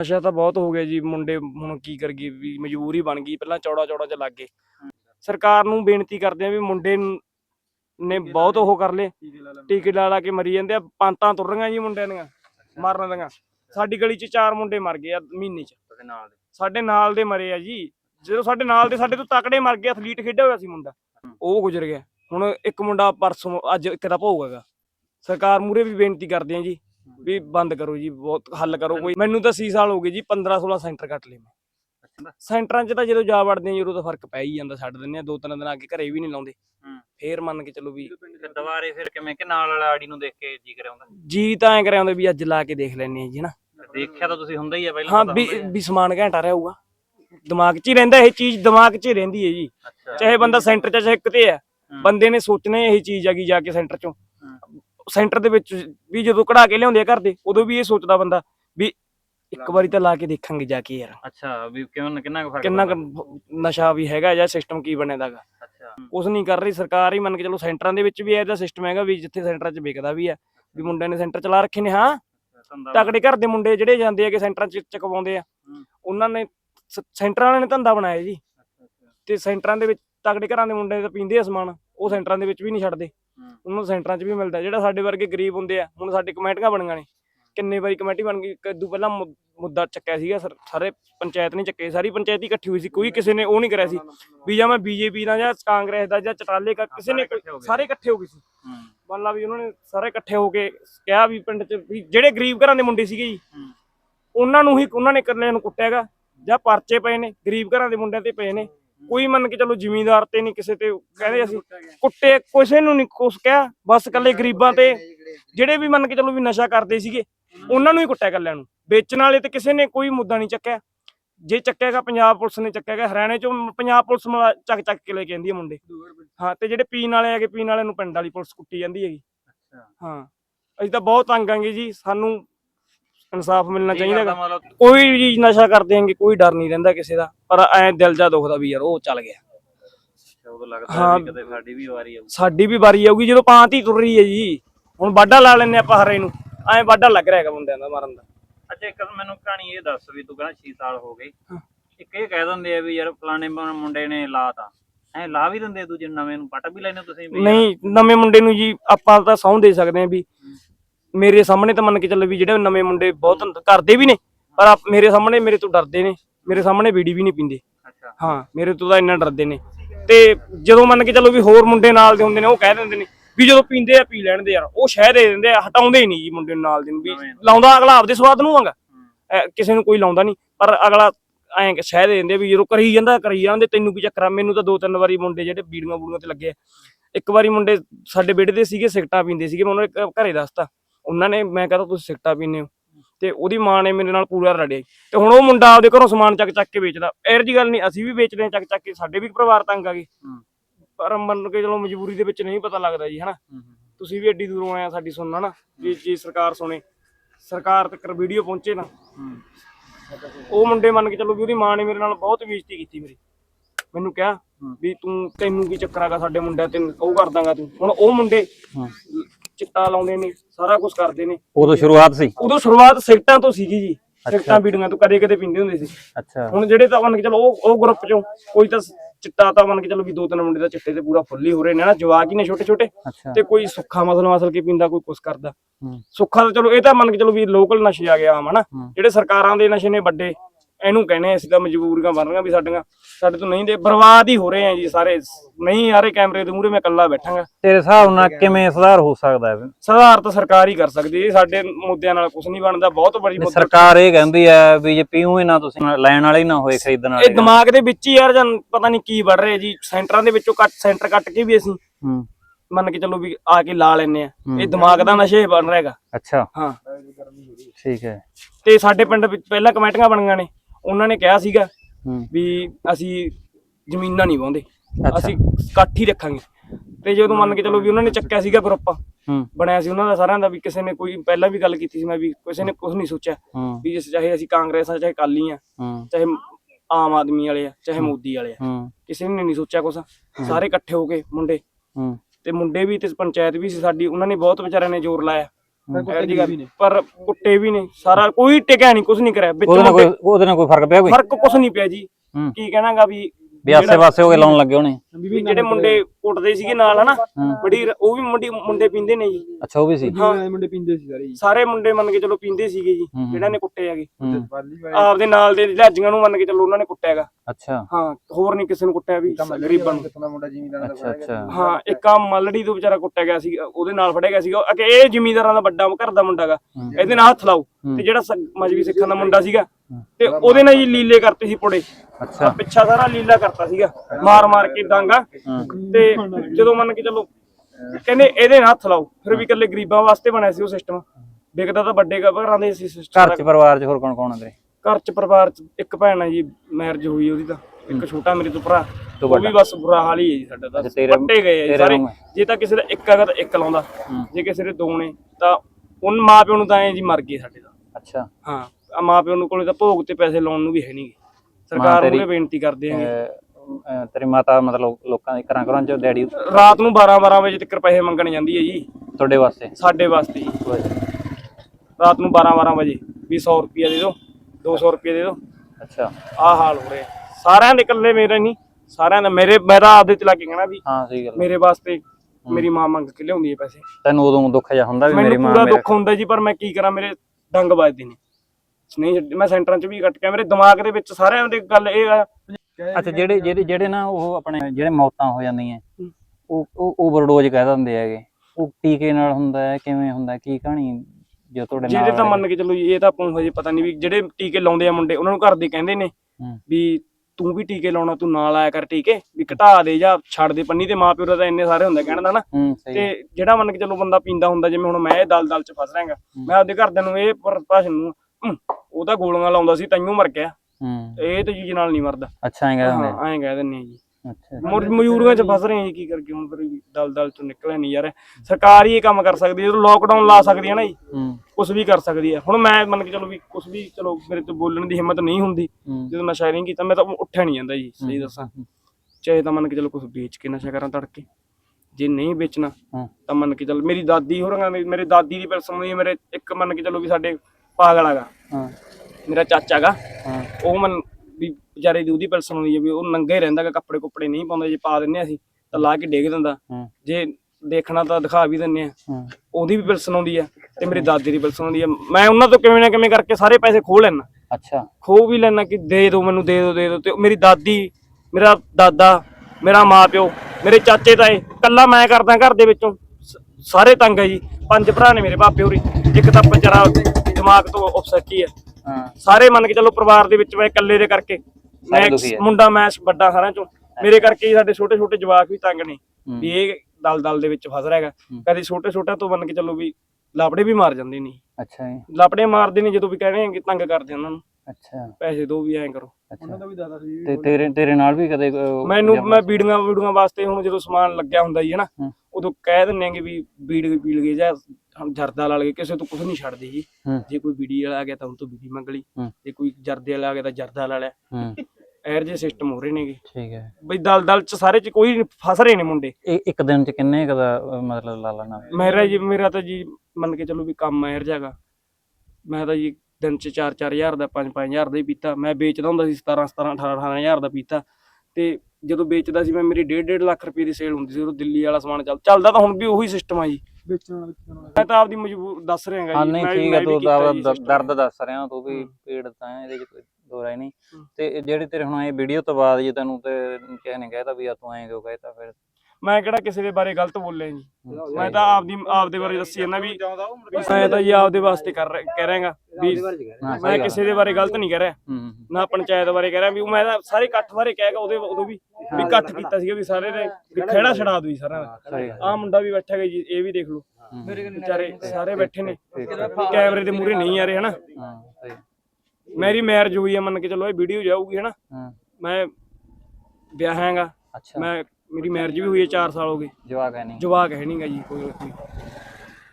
ਨਸ਼ਾ ਤਾਂ ਬਹੁਤ ਹੋ ਗਿਆ ਜੀ ਮੁੰਡੇ ਹੁਣ ਕੀ ਕਰਗੇ ਵੀ ਮਜਬੂਰੀ ਬਣ ਗਈ ਪਹਿਲਾਂ ਚੌੜਾ ਚੌੜਾ ਚ ਲੱਗ ਗਏ। ਸਰਕਾਰ ਨੂੰ ਬੇਨਤੀ ਕਰਦੇ ਆ ਵੀ ਮੁੰਡੇ ਨ- ਨੇ ਬਹੁਤ ਉਹ ਕਰ ਲਏ। ਟੀਕੇ ਲਾ ਲਾ ਕੇ ਮਰੀ ਜਾਂਦੇ ਆ ਪੰਤਾਂ ਤੁਰ ਰਹੀਆਂ ਜੀ ਮੁੰਡਿਆਂ ਦੀਆਂ ਮਰਨ ਦੀਆਂ। ਸਾਡੀ ਗਲੀ 'ਚ ਚਾਰ ਮੁੰਡੇ ਮਰ ਗਏ ਆ ਮਹੀਨੇ 'ਚ। ਤੁਹਾਡੇ ਨਾਲ ਦੇ। ਸਾਡੇ ਨਾਲ ਦੇ ਮਰੇ ਆ ਜੀ। ਜਦੋਂ ਸਾਡੇ ਨਾਲ ਦੇ ਸਾਡੇ ਤੋਂ ਤਕੜੇ ਮਰ ਗਏ ਐਥਲੀਟ ਖੇਡਿਆ ਹੋਇਆ ਸੀ ਮੁੰਡਾ। ਉਹ ਗੁਜ਼ਰ ਗਿਆ। ਹੁਣ ਇੱਕ ਮੁੰਡਾ ਪਰਸੋਂ ਅੱਜ ਇੱਕ ਦਾ ਭੋਗ ਹੈਗਾ। ਸਰਕਾਰ ਮੂਰੇ ਵੀ ਬੇਨਤੀ ਕਰਦੇ ਆ ਜੀ। ਵੀ ਬੰਦ ਕਰੋ ਜੀ ਬਹੁਤ ਹੱਲ ਕਰੋ। ਕੋਈ ਮੈਨੂੰ ਤਾਂ 6 ਸਾਲ ਹੋ ਗਏ ਜੀ 15 16 ਸੈਂਟਰ ਕੱਟ ਲਏ ਮੈਂ। ਸੈਂਟਰਾਂ 'ਚ ਤਾਂ ਜਦੋਂ ਜਾ ਵੜਦੇ ਆ ਜੀ ਉਦੋਂ ਤਾਂ ਫ਼ਰਕ ਪੈ ਹੀ ਜਾਂਦਾ ਛੱਡ ਦਿੰਦੇ ਆ ਦੋ ਤਿੰਨ ਦਿਨ ਆ ਕੇ ਘਰੇ ਵੀ ਨਹੀਂ ਲਾਉਂਦੇ। ਹੂੰ। ਫੇਰ ਮੰਨ ਕੇ ਚੱਲੋ ਵੀ ਦੁਬਾਰੇ ਫਿਰ ਕਿਵੇਂ ਕਿ ਨਾਲ ਵਾਲਾ ਆੜੀ ਨੂੰ ਦੇਖ ਕੇ ਜੀ ਕਰਿਆ ਹੁੰਦਾ? ਜੀ ਤਾਂ ਐ ਕਰਿਆ ਹੁੰਦਾ ਵੀ ਅੱਜ ਲਾ ਕੇ ਦੇਖ ਲੈਣੇ ਆ ਜੀ ਨਾ ਦੇਖਿਆ ਤਾਂ ਤੁਸੀਂ ਹੁੰਦਾ ਹੀ ਆ ਪਹਿਲਾਂ ਹਾਂ ਵੀ ਹੀ ਆ। ਵੀ ਸਮਾਨ ਘੰਟਾ ਰਿਹਾ ਹੋਊਗਾ ਦਿਮਾਗ 'ਚ ਹੀ ਰਹਿੰਦਾ ਇਹ ਚੀਜ਼ ਦਿਮਾਗ 'ਚ ਹੀ ਰਹਿੰਦੀ ਹੈ ਜੀ। ਚਾਹੇ ਬੰਦਾ ਸੈਂਟਰ 'ਚ ਚਾਹੇ ਕਿਤੇ ਹੈ ਹੂੰ। ਬੰਦੇ ਨੇ ਸੋਚਣਾ ਹੀ ਇਹੀ ਚੀਜ਼ ਹੈਗੀ ਜਾ ਕੇ ਸੈਂਟਰ 'ਚੋਂ। ਹੂੰ। ਸੈਂਟਰ ਦੇ ਵਿੱਚ ਵੀ ਜਦੋਂ ਕਢਾ ਕੇ ਲਿਆਉਂਦੇ ਆ ਘਰ ਦੇ ਉਦੋਂ ਵੀ ਇਹ ਸੋਚਦਾ ਬੰਦਾ ਵੀ ਇੱਕ ਵਾਰੀ ਤਾਂ ਲਾ ਕੇ ਦੇਖਾਂਗੇ ਜਾ ਕੇ ਯਾਰ ਅੱਛਾ ਵੀ ਕਿਵੇਂ ਕਿੰਨਾ ਕੁ ਫ਼ਰਕ ਕਿੰਨਾ? ਕੁ ਨਸ਼ਾ ਵੀ ਹੈਗਾ ਜਾਂ ਸਿਸਟਮ ਕੀ ਬਣੇਦਾਗਾ ਅੱਛਾ ਕੁਝ ਨਹੀਂ ਕਰ ਰਹੀ ਸਰਕਾਰ ਹੀ ਮੰਨ ਕੇ ਚਲੋ ਸੈਂਟਰਾਂ ਦੇ ਵਿੱਚ ਵੀ ਇਹਦਾ ਸਿਸਟਮ ਹੈਗਾ ਵੀ ਜਿੱਥੇ ਸੈਂਟਰਾਂ 'ਚ ਵਿਕਦਾ ਵੀ ਹੈ ਵੀ ਮੁੰਡਿਆਂ ਨੇ ਸੈਂਟਰ ਚਲਾ ਰੱਖੇ ਨੇ ਹਾਂ ਤਕੜੇ ਘਰ ਦੇ ਮੁੰਡੇ ਜਿਹੜੇ ਜਾਂਦੇ ਆ ਕਿ ਸੈਂਟਰਾਂ 'ਚ ਚਕਵਾਉਂਦੇ ਆ। ਉਹਨਾਂ ਨੇ ਸੈਂਟਰਾਂ ਵਾਲਿਆਂ ਨੇ ਧੰਦਾ ਬਣਾਇਆ ਜੀ ਅੱਛਾ, ਅੱਛਾ। ਤੇ ਸੈਂਟਰਾਂ ਦੇ ਵਿੱਚ ਤਕੜੇ ਘਰਾਂ ਦੇ ਮੁੰਡੇ ਤਾਂ ਪੀਂਦੇ ਆ ਸਮਾਨ ਉਹ ਸੈਂਟਰਾਂ ਦੇ ਵਿੱਚ ਵੀ ਨਹੀਂ ਛੱਡਦੇ। ਉਹਨਾਂ ਸੈਂਟਰਾਂ 'ਚ ਵੀ ਮਿਲਦਾ ਜਿਹੜਾ ਸਾਡੇ ਵਰਗੇ ਗਰੀਬ ਹੁੰਦੇ ਆ ਹੁਣ ਸਾਡੇ ਕਮੇਟੀਆਂ ਬਣੀਆਂ ਨੇ ਕਿੰਨੇ ਵਾਰੀ ਕਮੇਟੀ ਬਣ ਗਈ ਕਦੋਂ ਪਹਿਲਾਂ ਮੁੱਦਾ ਚੱਕਿਆ ਸੀਗਾ ਸਰ- ਪੰਚਾਇਤ ਨੇ ਚੱਕੇ ਸਾਰੀ ਪੰਚਾਇਤ ਇਕੱਠੀ ਹੋਈ ਸੀ ਕੋਈ ਕਿਸੇ ਨੇ ਉਹ ਨਹੀਂ ਕਰਿਆ ਸੀ ਵੀ ਜਾਂ ਮੈਂ ਬੀਜੇਪੀ ਦਾ ਜਾਂ ਕਾਂਗਰਸ ਦਾ ਜਾਂ ਚਟਾਲੇ ਦਾ ਕਿਸੇ ਨੇ ਸਾਰੇ ਇਕੱਠੇ ਹੋ ਗਏ। ਸੀ ਮੰਨ ਲਾ ਵੀ ਉਹਨਾਂ ਨੇ ਸਾਰੇ ਇਕੱਠੇ ਹੋ ਕੇ ਕਿਹਾ ਵੀ ਪਿੰਡ 'ਚ ਵੀ ਜਿਹੜੇ ਗਰੀਬ ਘਰਾਂ ਦੇ ਮੁੰਡੇ ਸੀਗੇ ਜੀ। ਉਹਨਾਂ ਨੂੰ ਹੀ ਉਹਨਾਂ ਨੇ ਇਕੱਲਿਆਂ ਨੂੰ ਕੁੱਟਿਆਗਾ ਜਾਂ ਪਰਚੇ ਪਏ ਨੇ ਗਰੀਬ ਘਰਾਂ ਦੇ ਮੁੰਡਿਆਂ ਤੇ ਪਏ ਨੇ ਕੋਈ ਮੰਨ ਕੇ ਚਲੋ ਜ਼ਿਮੀਂਦਾਰ ਤੇ ਨਹੀਂ ਕਿਸੇ ਤੇ ਕਹਿੰਦੇ ਅਸੀਂ ਕੁੱਟੇ ਕਿਸੇ ਨੂੰ ਨਹੀਂ ਕੁਛ ਕਿਹਾ ਬਸ ਇਕੱਲੇ ਗਰੀਬਾਂ ਤੇ ਜਿਹੜੇ ਵੀ ਮੰਨ ਕੇ ਚਲੋ ਵੀ ਨਸ਼ਾ ਕਰਦੇ ਸੀਗੇ ਉਹਨਾਂ ਨੂੰ ਹੀ ਕੁੱਟਿਆ ਇਕੱਲਿਆਂ ਨੂੰ। ਵੇਚਣ ਵਾਲੇ ਤੇ ਕਿਸੇ ਨੇ ਕੋਈ ਮੁੱਦਾ ਨਹੀਂ ਚੱਕਿਆ। ਜੇ ਚੱਕਿਆਗਾ ਪੰਜਾਬ ਪੁਲਿਸ ਨੇ ਚੱਕਿਆਗਾ ਹਰਿਆਣੇ ਚੋਂ ਪੰਜਾਬ ਪੁਲਿਸ ਚੱਕ ਚੱਕ ਕੇ ਲੈ ਕੇ ਆਂਦੀ ਹੈ ਮੁੰਡੇ। ਹਾਂ ਤੇ ਜਿਹੜੇ ਪੀਣ ਵਾਲੇ ਹੈਗੇ ਪੀਣ ਵਾਲਿਆਂ ਨੂੰ ਪਿੰਡ ਵਾਲੀ ਪੁਲਿਸ ਕੁੱਟੀ ਜਾਂਦੀ ਹੈਗੀ। ਅੱਛਾ। ਹਾਂ ਅਸੀਂ ਤਾਂ ਬਹੁਤ ਤੰਗ ਆਂਗੇ ਜੀ ਸਾਨੂੰ ਇਨਸਾਫ ਮਿਲਣਾ ਚਾਹੀਦਾ। ਮਤਲਬ? ਕੋਈ ਵੀ ਨਸ਼ਾ ਕਰਦੇ ਆਂਗੇ ਕੋਈ ਡਰ ਨਹੀਂ ਰਹਿੰਦਾ ਕਿਸੇ ਦਾ। ਪਰ ਐ ਦਿਲ ਜਾ ਦੁਖਦਾ ਵੀ ਯਾਰ ਉਹ ਚੱਲ ਗਿਆ। ਉਦੋਂ ਲੱਗਦਾ ਹਾਂ। ਵੀ ਕਦੇ ਸਾਡੀ ਵੀ ਵਾਰੀ ਆਊ ਸਾਡੀ ਵੀ ਵਾਰੀ ਆਊਗੀ ਜਦੋਂ ਪਾਂਤ ਤੁਰ ਰਹੀ ਹੈ ਜੀ। ਹੁਣ ਵਾਢਾ ਲਾ ਲੈਨੇ ਆਪਾਂ ਹਰੇ ਨੂੰ। ਐ ਵਾਢਾ ਲੱਗ ਰਿਹਾ ਹੈਗਾ ਮੁੰਡਿਆਂ ਦਾ ਮਾਰਨ ਦਾ। ਅੱਛਾ ਇੱਕ ਮੈਨੂੰ ਕਹਾਣੀ ਇਹ ਦੱਸ ਵੀ ਤੂੰ ਕਹਿੰਦਾ 6 ਸਾਲ ਹੋ ਗਏ। ਇੱਕ ਇਹ ਕਹਿ ਦਿੰਦੇ ਆ ਵੀ ਯਾਰ ਫਲਾਣੇ ਮ- ਮੁੰਡੇ ਨੇ ਲਾਤਾ। ਐ ਲਾ ਵੀ ਦਿੰਦੇ ਆ ਦੂਜੇ ਨਵੇਂ ਨੂੰ। ਪਟ ਵੀ ਲੈਨੇ ਤੁਸੀਂ ਵੀ? ਨਹੀਂ ਨਵੇਂ ਮੁੰਡੇ ਨੂੰ ਜੀ ਆਪਾਂ ਤਾਂ ਸਹੁੰ ਦੇ ਸਕਦੇ ਹਾਂ ਵੀ ਮੇਰੇ ਸਾਹਮਣੇ ਤਾਂ ਮੰਨ ਕੇ ਚੱਲੋ ਵੀ ਜਿਹੜੇ ਨਵੇਂ ਮੁੰਡੇ ਬਹੁਤ ਕਰਦੇ ਵੀ ਨੇ ਪਰ ਆਪ- ਮੇਰੇ ਸਾਹਮਣੇ ਮੇਰੇ ਤੋਂ ਡਰਦੇ ਨੇ ਮੇਰੇ ਸਾਹਮਣੇ ਬੀੜੀ ਵੀ ਨਹੀਂ ਪੀਂਦੇ। ਅੱਛਾ। ਹਾਂ ਮੇਰੇ ਤੋਂ ਤਾਂ ਇੰਨਾ ਡਰਦੇ ਨੇ। ਤੇ ਜਦੋਂ ਮੰਨ ਕੇ ਚੱਲੋ ਵੀ ਹੋਰ ਮੁੰਡੇ ਨਾਲ ਦੇ ਹੁੰਦੇ ਨੇ ਉਹ ਕਹਿ ਦਿੰਦੇ ਨੇ ਵੀ ਜਦੋਂ ਪੀਂਦੇ ਆ ਪੀ ਲੈਣ ਦੇ ਯਾਰ। ਉਹ ਸ਼ਹਿ ਦੇ ਦਿੰਦੇ ਆ ਹਟਾਉਂਦੇ ਹੀ ਨਹੀਂ ਜੀ ਮੁੰਡੇ ਨੂੰ ਨਾਲ ਦੇ ਨੂੰ ਵੀ। ਲਾਉਂਦਾ ਅਗਲਾ ਆਪਦੇ ਸਵਾਦ ਨੂੰ ਆਂਗਾ। ਕਿਸੇ ਨੂੰ ਕੋਈ ਲਾਉਂਦਾ ਨਹੀਂ ਪਰ ਅਗਲਾ ਐਂ ਕਿ ਸ਼ਹਿ ਦੇ ਦਿੰਦੇ ਆ ਵੀ ਜਦੋਂ ਕਰੀ ਜਾਂਦਾ ਕਰੀ ਜਾਂਦੇ ਤੈਨੂੰ ਕੀ ਚੱਕਰ ਆ? ਮੈਨੂੰ ਤਾਂ ਦੋ ਤਿੰਨ ਵਾਰੀ ਮੁੰਡੇ ਜਿਹੜੇ ਬੀੜੀਆਂ ਬੂੜੀਆਂ ਤੇ ਲੱਗੇ ਆ। ਇੱਕ ਵਾਰੀ ਮੁੰਡੇ ਸਾਡੇ ਵਿਹੜੇ ਦੇ ਸੀਗੇ ਸਿਗਟਾਂ ਪੀਂਦੇ ਸੀਗੇ ਮੈਂ ਉਹਨਾਂ ਘ- ਘਰੇ ਦੱਸਤਾ। ਉਹਨਾਂ ਨੇ ਮੈਂ ਕਹਤਾ ਤੁਸੀਂ ਸਿਗਟਾਂ ਪੀਂਦੇ ਹੋ ਤੇ ਉਹਦੀ ਮਾਂ ਨੇ ਮੇਰੇ ਨਾਲ ਪੂਰਾ ਰੜਿਆ ਤੇ ਹੁਣ ਉਹ ਮੁੰਡਾ ਆਪਦੇ ਘਰੋਂ ਸਮਾਨ ਚੱਕ ਚੱਕ ਕੇ ਵੇਚਦਾ ਇਹੋ ਜੀ ਗੱਲ ਨਹੀਂ ਅਸੀਂ ਵੀ ਵੇਚਦੇ ਹਾਂ ਚੱਕ ਚੱਕ ਕੇ ਸਾਡੇ ਵੀ ਪਰਿਵਾਰ ਤੰਗ ਆ ਗਏ। ਪਰ ਮੰਨ ਕੇ ਚਲੋ ਮਜਬੂਰੀ ਦੇ ਵਿੱਚ ਨਹੀਂ ਪਤਾ ਲੱਗਦਾ ਜੀ ਹਨਾ। ਤੁਸੀਂ ਵੀ ਐਡੀ ਦੂਰੋਂ ਆਏ ਆ ਸਾਡੀ ਸੁਣਨਾ ਨਾ ਵੀ ਜੇ ਸਰਕਾਰ ਸੁਣੇ ਸਰਕਾਰ ਤੱਕ ਵੀਡੀਓ ਪਹੁੰਚੇ ਨਾ। ਉਹ ਮੁੰਡੇ ਮੰਨ ਕੇ ਚੱਲੋ ਵੀ ਉਹਦੀ ਮਾਂ ਨੇ ਮੇਰੇ ਨਾਲ ਬਹੁਤ ਬੇਇੱਜ਼ਤੀ ਕੀਤੀ ਮੇਰੀ ਮੈਨੂੰ ਕਿਹਾ। ਵੀ ਤੂੰ ਤੈਨੂੰ ਕੀ ਚੱਕਰ ਆਗਾ ਸਾਡੇ ਮੁੰਡਿਆਂ ਤੇ ਉਹ ਕਰ ਦਾਂਗਾ ਤੂੰ ਹੁਣ ਉਹ ਮੁੰਡੇ। ਚਿੱਟਾ ਲਾਉਂਦੇ ਨੇ ਸਾਰਾ ਕੁਝ ਕਰਦੇ ਨੇ। ਉਦੋਂ ਸ਼ੁਰੂਆਤ ਸੀ? ਉਦੋਂ ਸ਼ੁਰੂਆਤ ਸਿਗਟਾਂ ਤੋਂ ਸੀਗੀ ਜੀ ਸਿਗਟਾਂ ਬੀੜੀਆਂ ਤੋਂ ਕਦੇ ਕਦੇ ਪੀਂਦੇ ਹੁੰਦੇ ਸੀ। ਅੱਛਾ। ਹੁਣ ਜਿਹੜੇ ਤਾਂ ਮੰਨ ਕੇ ਚਲੋ ਉਹ ਉਹ ਗਰੁੱਪ ਚੋਂ ਕੋਈ ਤਾਂ ਚਿੱਟਾ ਤਾਂ ਮੰਨ ਕੇ ਚਲੋ ਵੀ ਦੋ ਤਿੰਨ ਮੁੰਡੇ ਦਾ ਚਿੱਟੇ ਤੇ ਪੂਰਾ ਫੁੱਲ ਹੀ ਰਹੇ ਨੇ ਨਾ ਜਵਾਕ ਹੀ ਨੇ ਛੋਟੇ ਛੋਟੇ ਤੇ ਕੋਈ ਸੁੱਖਾ ਮਸਲ ਮਸਲ ਕੇ ਪੀਂਦਾ ਕੋਈ ਕੁਛ ਕਰਦਾ। ਸੁੱਖਾ ਤਾਂ ਚਲੋ ਇਹ ਤਾਂ ਮੰਨ ਕੇ ਚਲੋ ਵੀ ਲੋਕਲ ਨਸ਼ੇ ਆ ਗਿਆ ਆਮ ਹਨਾ। ਜਿਹੜੇ ਸਰਕਾਰਾਂ ਦੇ ਨਸ਼ੇ ਨੇ ਵੱਡੇ ਇਹਨੂੰ ਕਹਿੰਦੇ ਅਸੀਂ ਤਾਂ ਮਜਬੂਰੀਆਂ ਬਣ ਰਹੀਆਂ ਵੀ ਸਾਡੀਆਂ ਸਾਡੇ ਤੋਂ ਨਹੀਂ ਦੇ ਬਰਬਾਦ ਹੀ ਹੋ ਰਹੇ ਆ ਜੀ ਸਾਰੇ। ਨਹੀਂ ਯਾਰੇ ਕੈਮਰੇ ਦੇ ਮੂਹਰੇ ਮੈਂ ਇਕੱਲਾ ਬੈਠਾਂਗਾ। ਤੇਰੇ ਹਿਸਾਬ ਨਾਲ ਕਿਵੇਂ ਸੁਧਾਰ ਹੋ ਸਕਦਾ ਹੈ? ਸੁਧਾਰ ਤਾਂ ਸਰਕਾਰ ਹੀ ਕਰ ਸਕਦੀ ਹੈ ਸਾਡੇ ਮੁੱਦਿਆਂ ਨਾਲ ਕੁਝ ਨਹੀਂ ਬਣਦਾ ਬਹੁਤ ਬੜੀ ਮੁੱਦਾ ਸਰਕਾਰ ਇਹ ਕਹਿੰਦੀ ਹੈ ਵੀ ਜੇ ਪੀਓਗੇ ਨਾ ਤੁਸੀਂ ਲੈਣ ਵਾਲੇ ਹੀ ਨਾ ਹੋਏ ਖਰੀਦਣ ਇਹ ਵਾਲੇ ਦਿਮਾਗ ਦੇ ਵਿੱਚ ਹੀ ਯਾਰ ਜਾਂ ਪਤਾ ਨਹੀਂ ਕੀ ਵੜ ਰਿਹਾ ਜੀ ਸੈਂਟਰਾਂ ਦੇ ਵਿੱਚੋਂ ਕੱਟ ਸੈਂਟਰ ਕੱਟ ਕੇ ਵੀ ਅਸੀਂ ਹੂੰ। ਮੰਨ ਕੇ ਚੱਲੋ ਵੀ ਆ ਕੇ ਲਾ ਲੈਨੇ ਆ। ਹੂੰ। ਇਹ ਦਿਮਾਗ ਦਾ ਨਸ਼ੇ ਬਣ ਰਿਹਾ ਹੈਗਾ। ਅੱਛਾ। ਹਾਂ। ਠੀਕ ਹੈ। ਤੇ ਸਾਡੇ ਪਿੰਡ ਵਿੱਚ ਪਹਿਲਾਂ ਕਮੇਟੀਆਂ ਬਣੀਆਂ ਨੇ ਉਹਨਾਂ ਨੇ ਕਿਹਾ ਸੀਗਾ ਹੂੰ। ਵੀ ਅਸੀਂ ਜ਼ਮੀਨਾਂ ਨਹੀਂ ਅੱਛਾ। ਅਸੀਂ ਇਕੱਠ ਹੀ ਰੱਖਾਂਗੇ। ਤੇ ਜਦੋਂ ਮੰਨ ਕੇ ਚਲੋ ਵੀ ਉਹਨਾਂ ਨੇ ਚੱਕਿਆ ਸੀਗਾ ਗਰੁੱਪ ਹੂੰ। ਬਣਿਆ ਸੀ ਉਹਨਾਂ ਦਾ ਸਾਰਿਆਂ ਦਾ ਵੀ ਕਿਸੇ ਨੇ ਕੋਈ ਪਹਿਲਾਂ ਵੀ ਗੱਲ ਕੀਤੀ ਸੀ ਮੈਂ ਵੀ ਕਿਸੇ ਨੇ ਕੁਝ ਨਹੀਂ ਸੋਚਿਆ ਹੂੰ। ਵੀ ਜਿਸ ਚਾਹੇ ਅਸੀਂ ਕਾਂਗਰਸ ਆ ਚਾਹੇ ਕਾਲੀ ਆ ਹੂੰ। ਚਾਹੇ ਆਮ ਆਦਮੀ ਵਾਲੇ ਆ ਚਾਹੇ ਮੋਦੀ ਵਾਲੇ ਆ। ਹੂੰ। ਕਿਸੇ ਨੇ ਨਹੀਂ ਸੋਚਿਆ ਕੁਛ। ਸਾਰੇ ਇਕੱਠੇ ਹੋ ਕੇ ਮੁੰਡੇ। ਹੂੰ। ਤੇ ਮੁੰਡੇ ਵੀ ਤੇ ਪੰਚਾਇਤ ਵੀ ਸੀ ਸਾਡੀ ਉਹਨਾਂ ਨੇ ਬਹੁਤ ਵਿਚਾਰਿਆਂ ਨੇ ਜ਼ੋਰ ਲਾਇਆ। ਪਰ ਕੁੱਟੇ ਵੀ ਨੇ ਸਾਰਾ ਕੋਈ ਟਿਕਿਆ ਨਹੀਂ ਕੁਝ ਨਹੀਂ ਕਰਿਆ ਵਿੱਚ ਉਹਦੇ ਨਾਲ ਕੋਈ ਉਹਦੇ ਨਾਲ ਕੋਈ ਫ਼ਰਕ ਪਿਆ ਕੋਈ? ਫ਼ਰਕ ਕੁਝ ਨਹੀਂ ਪਿਆ ਜੀ। ਕੀ ਕਹਿਣਾਗਾ ਵੀ ਵੀ ਆਸੇ ਪਾਸੇ ਹੋ ਕੇ ਲਾਉਣ ਲੱਗੇ ਹੋਣੇ। ਵੀ ਜਿਹੜੇ ਮੁੰਡੇ ਕੁੱਟਦੇ ਸੀਗੇ ਨਾਲ ਹਨਾ? ਹੂੰ। ਬੜੀ ਰ- ਉਹ ਵੀ ਮੁੰਡੇ ਮੁੰਡੇ ਪੀਂਦੇ ਨੇ ਜੀ। ਅੱਛਾ ਉਹ ਵੀ ਸੀ? ਹਾਂ। ਮੁੰਡੇ ਪੀਂਦੇ ਸੀ ਸਾਰੇ ਜੀ। ਸਾਰੇ ਮੁੰਡੇ ਮੰਨ ਕੇ ਚਲੋ ਪੀਂਦੇ ਸੀਗੇ ਜੀ ਹੂੰ। ਜਿਹੜਾ ਨੇ ਕੁੱਟੇ ਹੈਗੇ। ਹੂੰ। ਆਪਦੇ ਨਾਲ ਦੇ ਲਿਹਾਜੀਆਂ ਨੂੰ ਮੰਨ ਕੇ ਚਲੋ ਉਹਨਾਂ ਨੇ ਕੁੱਟਿਆ ਹੈਗਾ। ਅੱਛਾ। ਹਾਂ ਹੋਰ ਨਹੀਂ ਕਿਸੇ ਨੂੰ ਕੁੱਟਿਆ ਵੀ ਗਰੀਬਾਂ ਨੂੰ। ਕਿਤਨਾ ਮੁੰਡਾ ਜ਼ਿਮੀਂਦਾਰ ਦਾ ਅੱਛਾ ਅੱਛਾ। ਹਾਂ ਇੱਕ ਆ ਮਲੜੀ ਤੋਂ ਵਿਚਾਰਾ ਕੁੱਟਿਆ ਗਿਆ ਸੀ ਉਹਦੇ ਨਾਲ ਫੜਿਆ ਗਿਆ ਸੀਗਾ ਕਿ ਇਹ ਜ਼ਿਮੀਂਦਾਰਾਂ ਦਾ ਵੱਡਾ ਘਰ ਦਾ ਮੁੰਡਾ ਗਾ ਹੂੰ। ਇਹਦੇ ਨਾਲ ਹੱਥ ਲਾਓ। ਹੂੰ। ਤੇ ਜਿਹੜਾ ਸ- ਮਜਬੀ ਸਿੱਖਾਂ ਦਾ ਮੁੰਡਾ ਸੀਗਾ ਤੇ ਉਹਦੇ ਨਾਲ ਜੀ ਲੀਲੇ ਕਰਤੇ ਸੀ ਪੁੜੇ। ਅੱਛਾ। ਪਿੱਛਾ ਸਾਰਾ ਲੀਲਾ ਕਰਤਾ ਸੀਗਾ। ਮਾਰ ਮਾਰ ਕੇ ਡਾਂਗਾ। ਤੇ ਜਦੋਂ ਮੰਨ ਕੇ ਚੱਲੋ ਕਹਿੰਦੇ ਇਹਦੇ ਨਾਲ ਹੱਥ ਲਾਓ ਫਿਰ ਵੀ ਇਕੱਲੇ ਗਰੀਬਾਂ ਵਾਸਤੇ ਬਣਿਆ ਸੀ ਉਹ ਸਿਸਟਮ ਵਿਕਦਾ ਤਾਂ ਵੱਡੇ ਘਰਾਂ ਦੇ ਸੀ ਸਿਸਟਮ ਘਰ ਚ ਪਰਿਵਾਰ ਚ ਹੋਰ ਕੌਣ ਕੌਣ ਆ ਤੇਰੇ ਘਰ ਚ ਪਰਿਵਾਰ ਚ ਇੱਕ ਭੈਣ ਹੈ ਜੀ ਮੈਰਿਜ ਹੋਈ ਉਹਦੀ ਤਾਂ। ਇੱਕ ਛੋਟਾ ਮੇਰੇ ਤੋਂ ਭਰਾ। ਉਹ ਵੀ ਬਸ ਬੁਰਾ ਹਾਲ ਹੀ ਹੈ ਜੀ ਸਾਡਾ ਤਾਂ। ਵੱਟੇ ਗਏ ਆ ਸਾਰੇ। ਜੇ ਤਾਂ ਕਿਸੇ ਦਾ ਇੱਕ ਹੈਗਾ ਤਾਂ ਇੱਕ ਲਾਉਂਦਾ। ਜੇ ਕਿਸੇ ਦੇ ਦੋ ਨੇ ਤਾਂ ਉਹਨ ਮਾਂ ਪਿਓ ਨੂੰ ਤਾਂ ਐ ਜੀ ਮਰ ਗਏ ਸਾਡੇ ਦਾ ਅੱਛਾ। ਹਾਂ। ਆ ਮਾਂ ਪਿਓ ਨੂੰ ਕੋਲੇ ਤਾਂ ਭੋਗ ਤੇ ਪੈਸੇ ਲਾਉਣ ਨੂੰ ਵੀ ਹੈ ਨਹੀਂ ਸਰਕਾਰ ਨੂੰ ਬੇਨਤੀ ਕਰਦੇ ਆਂ ਤੇਰੀ ਮਾਤਾ ਮਤਲਬ ਲੋਕਾਂ ਦੇ ਘਰਾਂ ਘਰਾਂ ਚ ਡੈਡੀ ਰਾਤ ਨੂੰ 12 12 ਵਜੇ ਤੱਕ ਪੈਸੇ ਮੰਗਣ ਜਾਂਦੀ ਹੈ ਜੀ। ਤੁਹਾਡੇ ਵਾਸਤੇ? ਸਾਡੇ ਵਾਸਤੇ ਜੀ। ਰਾਤ ਨੂੰ 12 12 ਵਜੇ ਵੀ 100 ਰੁਪਏ ਦੇ ਦਿਓ 200 ਰੁਪਏ ਦੇ ਦਿਓ। ਅੱਛਾ। ਆਹ ਹਾਲ ਹੋ ਰਿਹਾ। ਸਾਰਿਆਂ ਦੇ ਇਕੱਲੇ ਮੇਰੇ ਨਹੀਂ ਸਾਰਿਆਂ ਦਾ ਮੇਰੇ ਮੈਂ ਤਾਂ ਆਪਦੇ ਚ ਲਾ ਕੇ ਕਹਿਣਾ ਵੀ ਹਾਂ ਸਹੀ ਗੱਲ ਮੇਰੇ ਵਾਸਤੇ ਮੇਰੀ ਮਾਂ ਮੰਗ ਕੇ ਲਿਆਉਂਦੀ ਹੈ ਪੈਸੇ। ਤੈਨੂੰ ਉਦੋਂ ਦੁੱਖ ਜਿਹਾ ਹੁੰਦਾ ਵੀ ਮੇਰੀ ਮੈਨੂੰ ਮਾਂ ਪੂਰਾ ਮੇਰੇ ਦੁੱਖ ਹੁੰਦਾ ਜੀ ਪਰ ਮੈਂ ਕੀ ਕਰਾਂ ਮੇਰੇ ਡੰਗ ਵੱਜਦੇ ਨੇ। ਨਹੀਂ ਮੈਂ ਸੈਂਟਰਾਂ 'ਚ ਵੀ ਕੱਟ ਕੇ ਮੇਰੇ ਦਿਮਾਗ ਦੇ ਵਿੱਚ ਸਾਰਿਆਂ ਦੇ ਗੱਲ ਇਹ ਆ ਅੱਛਾ ਜਿਹੜੇ ਜਿਹੜੇ ਜਿਹੜੇ ਨਾ ਉਹ ਆਪਣੇ ਜਿਹੜੇ ਮੌਤਾਂ ਹੋ ਜਾਂਦੀਆਂ ਹੂੰ। ਉਹ ਉਹ ਓਵਰਡੋਜ਼ ਕਹਿ ਦਿੰਦੇ ਹੈਗੇ ਉਹ ਟੀਕੇ ਨਾਲ ਹੁੰਦਾ ਹੈ ਕਿਵੇਂ ਹੁੰਦਾ ਹੈ? ਕੀ ਕਹਾਣੀ ਜੋ ਤੁਹਾਡੇ ਨਾਲ ਜਿਹਦੇ ਤਾਂ ਮੰਨ ਕੇ ਚੱਲੋ ਜੀ, ਇਹ ਤਾਂ ਆਪਾਂ ਨੂੰ ਹਜੇ ਪਤਾ ਨਹੀਂ ਵੀ ਜਿਹੜੇ ਟੀਕੇ ਲਾਉਂਦੇ ਆ ਮੁੰਡੇ ਉਹਨਾਂ ਨੂੰ ਘਰ ਦੇ ਕਹਿੰਦੇ ਨੇ ਹੂੰ। ਵੀ ਤੂੰ ਵੀ ਟੀਕੇ ਲਾਉਣਾ ਤੂੰ ਨਾਲ ਆਇਆ ਕਰ ਟੀਕੇ ਵੀ ਘਟਾ ਦੇ ਜਾਂ ਛੱਡ ਦੇ ਪੰਨੀ ਤੇ ਮਾਂ ਪਿਓ ਦਾ ਤਾਂ ਇੰਨੇ ਸਾਰੇ ਹੁੰਦਾ ਕਹਿਣ ਦਾ ਨਾ ਹੂੰ ਸਹੀ ਹੈ। ਤੇ ਜਿਹੜਾ ਮੰਨ ਕੇ ਚੱਲੋ ਬੰਦਾ ਪੀਂਦਾ ਹੁੰਦਾ ਜਿਵੇਂ ਹੁਣ ਮੈਂ ਇਹ ਦਲ ਦਲ ਚ ਫਸ ਰਿਹਾਗਾ ਮੈਂ ਆਪਦੇ ਘਰਦਿਆਂ ਨੂੰ ਇਹ ਪਰ- ਭਾਸ਼ਣ ਨੂੰ ਉਹ ਤਾਂ ਗੋਲੀਆਂ ਲਾਉਂਦਾ ਸੀ ਤੈਨੂੰ ਮਰ ਗਿਆ। ਹੂੰ। ਇਹ ਤਾਂ ਚੀਜ਼ ਨਾਲ ਨਹੀਂ ਮਰਦਾ। ਅੱਛਾ ਐਂ ਕਹਿ ਦਿੰਦੇ ਹਾਂ ਐਂ ਕਹਿ ਦਿੰਨੇ ਆ ਜੀ। ਅੱਛਾ। ਮਜ਼ਦੂਰੀਆਂ ਚ ਫਸ ਰਹੇ ਆ ਜੀ ਕੀ ਕਰਕੇ ਹੁਣ ਫਿਰ ਦਲ ਦਲ ਚੋਂ ਨਿਕਲਿਆ ਨਹੀਂ ਯਾਰ। ਸਰਕਾਰ ਹੀ ਇਹ ਕੰਮ ਕਰ ਸਕਦੀ ਹੈ ਜਦੋਂ ਲੋਕਡਾਊਨ ਲਾ ਸਕਦੀ ਹੈ ਨਾ ਜੀ ਕੁਝ ਵੀ ਕਰ ਸਕਦੀ ਹੈ ਹੁਣ ਮੈਂ ਮੰਨ ਕੇ ਚਲੋ ਵੀ ਕੁਝ ਵੀ ਚਲੋ ਮੇਰੇ ਤੋਂ ਬੋਲਣ ਦੀ ਹਿੰਮਤ ਨਹੀਂ ਹੁੰਦੀ ਜਦੋਂ ਮੈਂ ਸ਼ਾਇਰਿੰਗ ਕੀਤਾ ਮੈਂ ਤਾਂ ਉੱਠਿਆ ਨਹੀਂ ਜਾਂਦਾ ਜੀ ਸਹੀ ਦੱਸਾਂ। ਚਾਹੇ ਤਾਂ ਮੰਨ ਕੇ ਚਲੋ ਕੁਝ ਵੇਚ ਕੇ ਨਸ਼ਾ ਕਰਾਂ ਤੜਕੇ ਜੇ ਨਹੀਂ ਵੇਚਣਾ ਤਾਂ ਮੰਨ ਕੇ ਚੱਲ ਮੇਰੀ ਦਾਦੀ ਹੋਰਾਂ ਮੇਰੇ ਦਾਦੀ ਦੀ ਹੋਈ ਮੇਰੇ ਇੱਕ ਮੰਨ ਕੇ ਚਲੋ ਵੀ ਸਾਡੇ ਪਾਗਲ ਹੈਗਾ। ਹਾਂ। ਮੇਰਾ ਚਾਚਾ ਹੈਗਾ। ਹਾਂ। ਉਹ ਮਨ ਵੀ ਵਿਚਾਰੇ ਦੀ ਉਹਦੀ ਪੈਨਸ਼ਨ ਹੁੰਦੀ ਹੈ ਵੀ ਉਹ ਨੰਗਾ ਹੀ ਰਹਿੰਦਾ ਗਾ ਕੱਪੜੇ ਕੁੱਪੜੇ ਨਹੀਂ ਪਾਉਂਦਾ ਜੇ ਪਾ ਦਿੰਨੇ ਆ ਅਸੀਂ ਤਾਂ ਲਾ ਕੇ ਡੇਗ ਦਿੰਦਾ। ਹਾਂ। ਜੇ ਦੇਖਣਾ ਤਾਂ ਦਿਖਾ ਵੀ ਦਿੰਨੇ ਆ ਉਹਦੀ ਵੀ ਪੈਨਸ਼ਨ ਆਉਂਦੀ ਆ ਤੇ ਮੇਰੀ ਦਾਦੀ ਦੀ ਪੈਨਸ਼ਨ ਆਉਂਦੀ ਆ। ਮੈਂ ਉਹਨਾਂ ਤੋਂ ਕਿਵੇਂ ਨਾ ਕਿਵੇਂ ਕਰਕੇ ਸਾਰੇ ਪੈਸੇ ਖੋਹ ਲੈਣਾ ਅੱਛਾ। ਖੋਹ ਵੀ ਲੈਣਾ ਕਿ ਦੇ ਦਿਓ ਮੈਨੂੰ ਦੇ ਦਿਓ ਦੇ ਦਿਓ ਤੇ ਮੇਰੀ ਦਾਦੀ ਮੇਰਾ ਦਾਦਾ ਮੇਰਾ ਮਾਪਿਓ ਮੇਰੇ ਚਾਚੇ ਤਾਏ ਕੱਲਾ ਮੈਂ ਕਰਦਾ ਘਰ ਦੇ ਵਿੱਚੋਂ। ਸਾਰੇ ਤੰਗ ਆ ਜੀ। ਪੰਜ ਭਰਾ ਨੇ ਮੇਰੇ ਬਾਪੇ ਹੋਰੀ। ਇੱਕ ਤਾਂ ਵਿਚਾਰਾ ਦਿਮਾਗ ਤੋਂ ਅਪਸੈਟ ਹੀ ਹਾਂ। ਸਾਰੇ ਮੰਨ ਕੇ ਚੱਲੋ ਪਰਿਵਾਰ ਦੇ ਵਿੱਚ ਮੈਂ ਇਕੱਲੇ ਦੇ ਕਰਕੇ ਮੈਂ ਦੁਖੀ ਹੈ। ਮੁੰਡਾ ਮੈਂ ਵੱਡਾ ਸਾਰਿਆਂ ਚੋਂ ਮੇਰੇ ਕਰਕੇ ਹੀ ਸਾਡੇ ਛੋਟੇ ਛੋਟੇ ਜਵਾਕ ਵੀ ਤੰਗ ਨੇ ਹੂੰ। ਵੀ ਇਹ ਦਲ ਦਲ ਦੇ ਵਿੱਚ ਫਸ ਰਿਹਾ ਹੈਗਾ। ਕਦੇ ਛੋਟੇ ਛੋਟਾ ਤੋਂ ਮੰਨ ਕੇ ਚੱਲੋ ਵੀ ਲਾਪੜੇ ਵੀ ਮਾਰ ਜਾਂਦੇ ਨੇ। ਅੱਛਾ ਜੀ। ਲਾਪੜੇ ਮਾਰਦੇ ਨੇ ਜਦੋਂ ਵੀ ਕਹਿੰਦੇ ਆ ਕਿ ਤੰਗ ਕਰਦੇ ਉਹਨਾਂ ਨੂੰ। ਅੱਛਾ। ਪੈਸੇ ਦੋ ਵੀ ਐਂ ਕਰੋ। ਅੱਛਾ। ਵੀ ਦਾਦਾ ਸੀ ਤੇ ਤੇਰੇ ਤੇਰੇ ਨਾਲ ਵੀ ਕਦੇ ਅਹ, ਮੈਨੂੰ ਜਾਂ- ਮੈਂ ਬੀੜੀਆਂ ਬੀੜੀਆਂ ਵਾਸਤੇ ਹੁਣ ਜਦੋਂ ਸਮਾਨ ਲੱਗਿਆ ਹੁੰਦਾ ਜੀ ਹਨਾ ਹੂੰ। ਉਦੋਂ ਕਹਿ ਦਿੰਨੇ ਆ ਕਿ ਵੀ ਬੀੜ ਪੀਲ ਗਏ ਜਾਂ ਹਮ ਜਰਦਾ ਲਾ ਲਗੇ ਕਿਸੇ ਤੋਂ ਕੁਝ ਨਹੀਂ ਛੱਡਦੇ ਜੀ ਹੂੰ। ਜੇ ਕੋਈ ਬੀੜੀ ਵਾਲਾ ਆ ਗਿਆ ਤਾਂ ਉਹ ਤੋਂ ਬੀੜੀ ਮੰਗ ਲਈ। ਹੂੰ। ਜੇ ਕੋਈ ਜਰਦੇ ਵਾਲਾ ਆ ਗਿਆ ਤਾਂ ਜਰਦਾ ਲਾ ਲਿਆ। ਹੂੰ। ਐਰ ਜੇ ਸਿਸਟਮ ਹੋ ਰਹੇ ਨੇਗੇ। ਠੀਕ ਹੈ। ਬਈ ਦਲ ਦਲ ਚ ਸਾਰੇ ਚ ਕੋਈ ਨੀ ਫਸ ਰਹੇ ਨੇ ਮੁੰਡੇ। ਇਹ ਇੱਕ ਦਿਨ ਚ ਕਿੰਨੇ ਕੁ ਦਾ ਅਹ, ਮਤਲਬ ਲਾ ਲੈਣਾ? ਮੇਰਾ ਜੀ ਮੇਰਾ ਤਾਂ ਜੀ ਮੰਨ ਕੇ ਚੱਲੋ ਵੀ ਕੰਮ ਐਰ ਜਾਗਾ ਮੈਂ ਤਾਂ ਜੀ ਦਿਨ ਚ 4-4000 ਦਾ 5-5000 ਦਾ ਹੀ ਪੀਤਾ। ਮੈਂ ਵੇਚਦਾ ਹੁੰਦਾ ਸੀ 17-17 18-18000 ਦਾ ਪੀਤਾ। ਤੇ ਜਦੋਂ ਵੇਚਦਾ ਸੀ ਮੈਂ ਮੇਰੀ 1.5 ਲੱਖ ਰੁਪਏ ਦੀ ਸੇਲ ਹੁੰਦੀ ਸੀ। ਉਹ ਦਿੱਲੀ ਵਾਲਾ ਸਮਾਨ ਚੱਲ ਚੱਲਦਾ ਤਾਂ ਹੁਣ ਵੀ ਉਹੀ ਸਿਸਟਮ ਆ ਜੀ। ਵੇਚਣ ਵਾਲਾ ਮੈਂ ਤਾਂ ਆਪਦੀ ਮਜਬੂਰ ਦੱਸ ਰਿਹਾਗਾ ਹਾਂ ਜੀ। ਨਹੀਂ ਮੈਂ ਵੀ- ਠੀਕ ਹੈ ਤੂੰ ਤਾਂ। ਦਰਦ ਦੱਸ ਰਿਹਾ ਤੂੰ ਵੀ ਹੂੰ। ਪੀੜਤ ਹੈ ਇਹਦੇ ਚ ਕੋਈ ਦੋ ਰਾਏ ਨਹੀਂ। ਹੂੰ। ਤੇ ਜਿਹੜੇ ਤੇਰੇ ਹੁਣ ਇਹ ਵੀਡੀਓ ਤੋਂ ਬਾਅਦ ਜੇ ਤੈਨੂੰ ਤੇ ਕਿਸੇ ਨੇ ਕਹਿਤਾ ਵੀ ਆ ਤੂੰ ਐਂ ਕਿਉਂ ਕਹਿਤਾ ਫਿਰ ਮੈਂ ਕਿਹੜਾ ਕਿਸੇ ਦੇ ਬਾਰੇ ਗਲਤ ਬੋਲਿਆ ਜੀ? ਮੈਂ ਤਾਂ ਆਪਦੀ ਆਪਦੇ ਬਾਰੇ ਦੱਸੀ ਜਾਂਦਾ ਵੀ ਮੈਂ ਤਾਂ ਜੀ ਆਪਦੇ ਵਾਸਤੇ ਕਰ ਰਿਹਾ- ਕਹਿ ਰਿਹਾਗਾ ਵੀ ਮੈਂ ਕਿਸੇ ਦੇ ਬਾਰੇ ਗਲਤ ਨਹੀਂ ਕਹਿ ਰਿਹਾ। ਨਾ ਪੰਚਾਇਤ ਬਾਰੇ ਕਹਿ ਰਿਹਾ ਵੀ ਮੈਂ ਤਾਂ ਸਾਰੇ ਇਕੱਠ ਬਾਰੇ ਕਹਿ ਗਿਆ ਉਹਦੇ ਉਦੋਂ ਵੀ ਵੀ ਇਕੱਠ ਕੀਤਾ ਸੀਗਾ ਵੀ ਸਾਰੇ ਦੇ ਵੀ ਖਹਿੜਾ ਛੜਾ ਦੂਈ ਸਾਰਿਆਂ ਦਾ। ਆਹ ਮੁੰਡਾ ਵੀ ਬੈਠਾ ਹੈਗਾ ਜੀ ਇਹ ਵੀ ਦੇਖ ਲਓ। ਵਿਚਾਰੇ ਸਾਰੇ ਬੈਠੇ ਨੇ। ਕੈਮਰੇ ਦੇ ਮੂਹਰੇ ਨਹੀਂ ਆ ਰਹੇ ਹਨਾ? ਮੇਰੀ ਮੈਰਿਜ ਹੋਈ ਹੈ ਮੰਨ ਕੇ ਚੱਲੋ ਇਹ ਵੀਡੀਓ ਜਾਊਗੀ ਹਨਾ? ਮੈਂ ਵਿਆਹਾਂਗਾ। ਅੱਛਾ। ਮੈਂ ਮੇਰੀ ਮੈਰਿਜ ਵੀ ਹੋਈ ਹੈ 4 ਸਾਲ ਹੋ ਗਏ। ਜਵਾਕ ਹੈ ਨਹੀਂ। ਜਵਾਕ ਹੈ ਨਹੀਂਗਾ ਜੀ ਕੋਈ ਕੋਈ।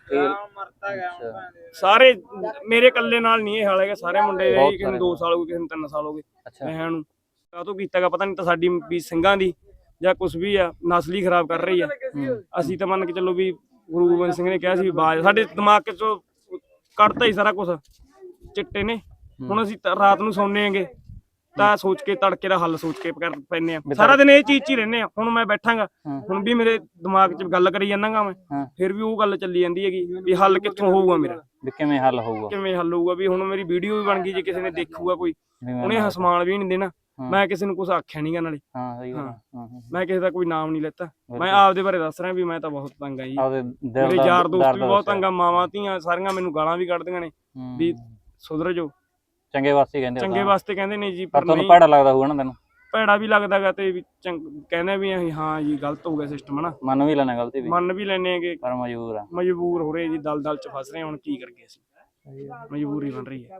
ਤੇ- ਸਾਰੇ ਮੇਰੇ ਇਕੱਲੇ ਨਾਲ ਨਹੀਂ ਇਹ ਹਾਲ ਹੈਗਾ ਸਾਰੇ ਮੁੰਡੇ ਬਹੁਤ ਕਿਸੇ ਨੂੰ ਸਾਰੇ 2 ਸਾਲ ਹੋ ਗਏ ਕਿਸੇ ਨੂੰ 3 ਸਾਲ ਹੋ ਗਏ। ਵਿਆਹਾਂ ਨੂੰ ਕਾਹ ਤੋਂ ਕੀਤਾਗਾ ਪਤਾ ਨਹੀਂ ਤਾਂ ਸਾਡੀ ਵੀ ਸਿੰਘਾਂ ਦੀ ਜਾਂ ਕੁਝ ਵੀ ਆ ਨਸਲ ਖਰਾਬ ਕਰ ਰਹੀ ਆ। ਹੂੰ, ਅਸੀਂ ਤਾਂ ਮੰਨ ਕੇ ਚੱਲੋ ਵੀ ਗੁਰੂ ਗੋਬਿੰਦ ਸਿੰਘ ਨੇ ਕਿਹਾ ਸੀ ਵੀ ਬਾਜ ਸਾਡੇ ਦਿਮਾਗ 'ਚੋਂ ਕੱਢਤਾ ਹੀ ਸਾਰਾ ਕੁਝ ਚਿੱਟੇ ਨੇ। ਹੁਣ ਅਸੀਂ ਤਾਂ ਰਾਤ ਨੂੰ ਸੌਂਦੇ ਆਂਗੇ ਤਾਂ ਸੋਚ ਕੇ ਤੜਕੇ ਦਾ ਹੱਲ ਸੋਚ ਕੇ ਕਰ ਪੈਨੇ ਆ। ਸਾਰਾ ਦਿਨ ਇਹ ਚੀਜ਼ 'ਚ ਹੀ ਰਹਿੰਦੇ ਆ। ਹੁਣ ਮੈਂ ਬੈਠਾਂਗਾ। ਹੁਣ ਵੀ ਮੇਰੇ ਦਿਮਾਗ 'ਚ ਗੱਲ ਕਰੀ ਜਾਂਦਾਗਾ ਮੈਂ। ਫਿਰ ਵੀ ਉਹ ਗੱਲ ਚੱਲੀ ਜਾਂਦੀ ਹੈਗੀ ਵੀ ਹੱਲ ਕਿੱਥੋਂ ਹੋਊਗਾ ਮੇਰਾ। ਵੀ ਕਿਵੇਂ ਹੱਲ ਹੋਊਗਾ। ਕਿਵੇਂ ਹੱਲ ਹੋਊਗਾ ਵੀ ਹੁਣ ਮੇਰੀ ਵੀਡੀਓ ਵੀ ਬਣ ਗਈ ਜੇ ਕਿਸੇ ਨੇ ਦੇਖੂਗਾ ਕੋਈ। ਉਹਨੇ ਹਸਮਾਨ ਵੀ ਨਹੀਂ ਦੇਣਾ। ਮੈਂ ਕਿਸੇ ਨੂੰ ਕੁਝ ਆਖਿਆ ਨਹੀਂਗਾ ਨਾਲੇ। ਹਾਂ ਸਹੀ ਗੱਲ ਮੈਂ ਕਿਸੇ ਦਾ ਕੋਈ ਨਾਮ ਨਹੀਂ ਲੈਤਾ। ਮੈਂ। ਆਪਦੇ ਬਾਰੇ ਦੱਸ ਰਿਹਾ ਵੀ ਮੈਂ ਤਾਂ ਬਹੁਤ ਤੰਗ ਆ ਜੀ। ਮੇਰੇ ਯਾਰ ਦੋਸਤ ਵੀ ਬਹੁਤ। ਤੰਗ ਆ ਮਾਵਾਂ ਧੀਆਂ ਸਾਰੀਆਂ ਮੈਨੂੰ ਗਾਲਾਂ ਵੀ ਕੱਢਦੀਆਂ ਨੇ। ਵੀ ਸੁਧਰ ਜੋ ਚੰਗੇ ਵਾਸਤੇ ਕਹਿੰਦੇ ਚੰਗੇ ਵਾਸਤੇ ਕਹਿੰਦੇ ਨੇ ਜੀ ਪਰ ਤੁਹਾਨੂੰ ਭੈੜਾ ਲੱਗਦਾ ਹੋਊਗਾ ਨਾ ਤੈਨੂੰ? ਭੈੜਾ ਵੀ ਲੱਗਦਾਗਾ ਤੇ ਵੀ ਚੰਗ ਕਹਿੰਦੇ ਵੀ ਅਸੀਂ ਹਾਂ ਜੀ ਗਲਤ ਹੋ ਗਿਆ ਸਿਸਟਮ ਹਨਾ? ਮੰਨ ਵੀ ਲੈਣਾ ਗਲਤੀ ਵੀ। ਮੰਨ ਵੀ ਲੈਨੇ ਆਗੇ ਪਰ ਮਜਬੂਰ ਆ। ਮਜਬੂਰ ਹੋ ਰਹੇ ਜੀ ਦਲਦਲ ਚ ਫਸ ਰਹੇ ਹੁਣ ਕੀ ਕਰਗੇ ਅਸੀਂ? ਮਜਬੂਰੀ ਬਣ ਰਹੀ ਹੈ।